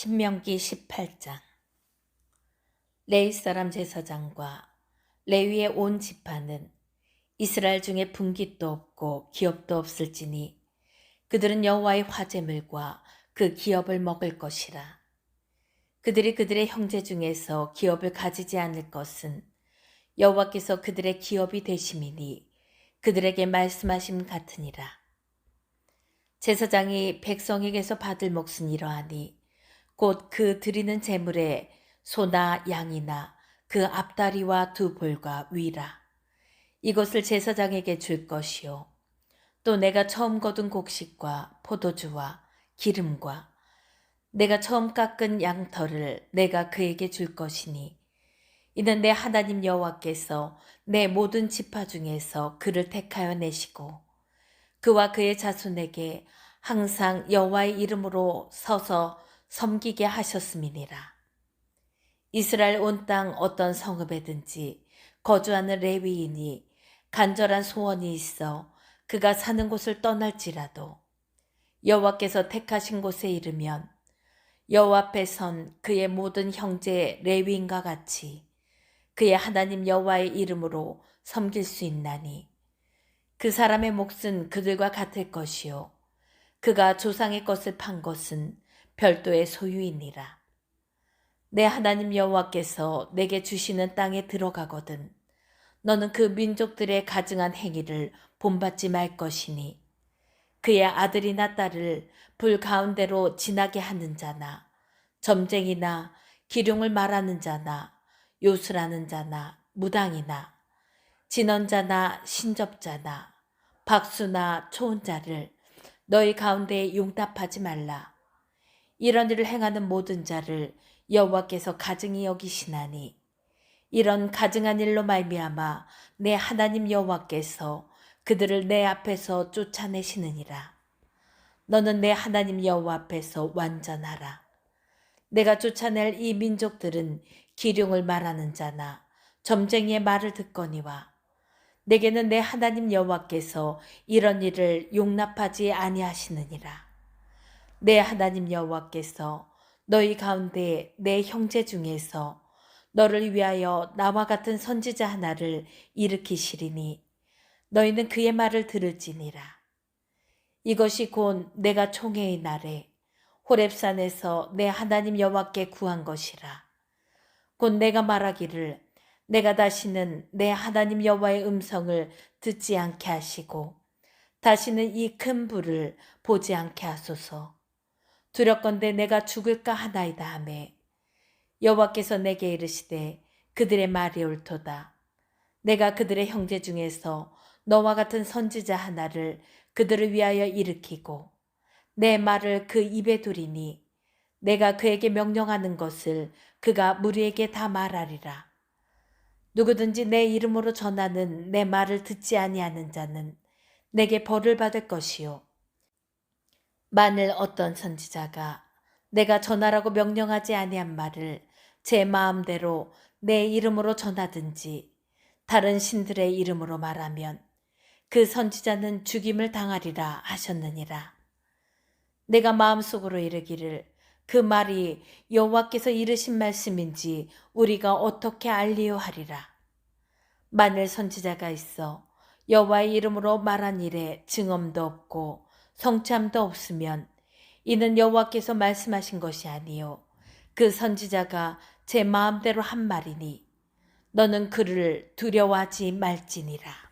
신명기 18장 레이 사람 제사장과 레위의 온 지파는 이스라엘 중에 분깃도 없고 기업도 없을지니 그들은 여호와의 화제물과 그 기업을 먹을 것이라. 그들이 그들의 형제 중에서 기업을 가지지 않을 것은 여호와께서 그들의 기업이 되심이니 그들에게 말씀하심 같으니라. 제사장이 백성에게서 받을 몫은 이러하니 곧 그 드리는 재물에 소나 양이나 그 앞다리와 두 볼과 위라. 이것을 제사장에게 줄 것이요. 또 내가 처음 거둔 곡식과 포도주와 기름과 내가 처음 깎은 양털을 내가 그에게 줄 것이니 이는 내 하나님 여호와께서 내 모든 지파 중에서 그를 택하여 내시고 그와 그의 자손에게 항상 여호와의 이름으로 서서 섬기게 하셨음이니라. 이스라엘 온 땅 어떤 성읍에든지 거주하는 레위인이 간절한 소원이 있어 그가 사는 곳을 떠날지라도 여호와께서 택하신 곳에 이르면 여호와 앞에 선 그의 모든 형제 레위인과 같이 그의 하나님 여호와의 이름으로 섬길 수 있나니 그 사람의 몫은 그들과 같을 것이요 그가 조상의 것을 판 것은 별도의 소유이니라. 내 하나님 여호와께서 내게 주시는 땅에 들어가거든 너는 그 민족들의 가증한 행위를 본받지 말 것이니 그의 아들이나 딸을 불 가운데로 지나게 하는 자나 점쟁이나 기륭을 말하는 자나 요술하는 자나 무당이나 진언자나 신접자나 박수나 초혼자를 너희 가운데 용답하지 말라. 이런 일을 행하는 모든 자를 여호와께서 가증히 여기시나니 이런 가증한 일로 말미암아 내 하나님 여호와께서 그들을 내 앞에서 쫓아내시느니라. 너는 내 하나님 여호와 앞에서 완전하라. 내가 쫓아낼 이 민족들은 기륭을 말하는 자나 점쟁이의 말을 듣거니와 내게는 내 하나님 여호와께서 이런 일을 용납하지 아니하시느니라. 내 하나님 여호와께서 너희 가운데 내 형제 중에서 너를 위하여 나와 같은 선지자 하나를 일으키시리니 너희는 그의 말을 들을지니라. 이것이 곧 내가 총회의 날에 호렙산에서 내 하나님 여호와께 구한 것이라. 곧 내가 말하기를 내가 다시는 내 하나님 여호와의 음성을 듣지 않게 하시고 다시는 이 큰 불을 보지 않게 하소서. 두렵건대 내가 죽을까 하나이다 하매 여호와께서 내게 이르시되 그들의 말이 옳도다. 내가 그들의 형제 중에서 너와 같은 선지자 하나를 그들을 위하여 일으키고 내 말을 그 입에 두리니 내가 그에게 명령하는 것을 그가 무리에게 다 말하리라. 누구든지 내 이름으로 전하는 내 말을 듣지 아니하는 자는 내게 벌을 받을 것이요. 만일 어떤 선지자가 내가 전하라고 명령하지 아니한 말을 제 마음대로 내 이름으로 전하든지 다른 신들의 이름으로 말하면 그 선지자는 죽임을 당하리라 하셨느니라. 내가 마음속으로 이르기를 그 말이 여호와께서 이르신 말씀인지 우리가 어떻게 알리요 하리라. 만일 선지자가 있어 여호와의 이름으로 말한 일에 증언도 없고 성참도 없으면 이는 여호와께서 말씀하신 것이 아니요 그 선지자가 제 마음대로 한 말이니 너는 그를 두려워하지 말지니라.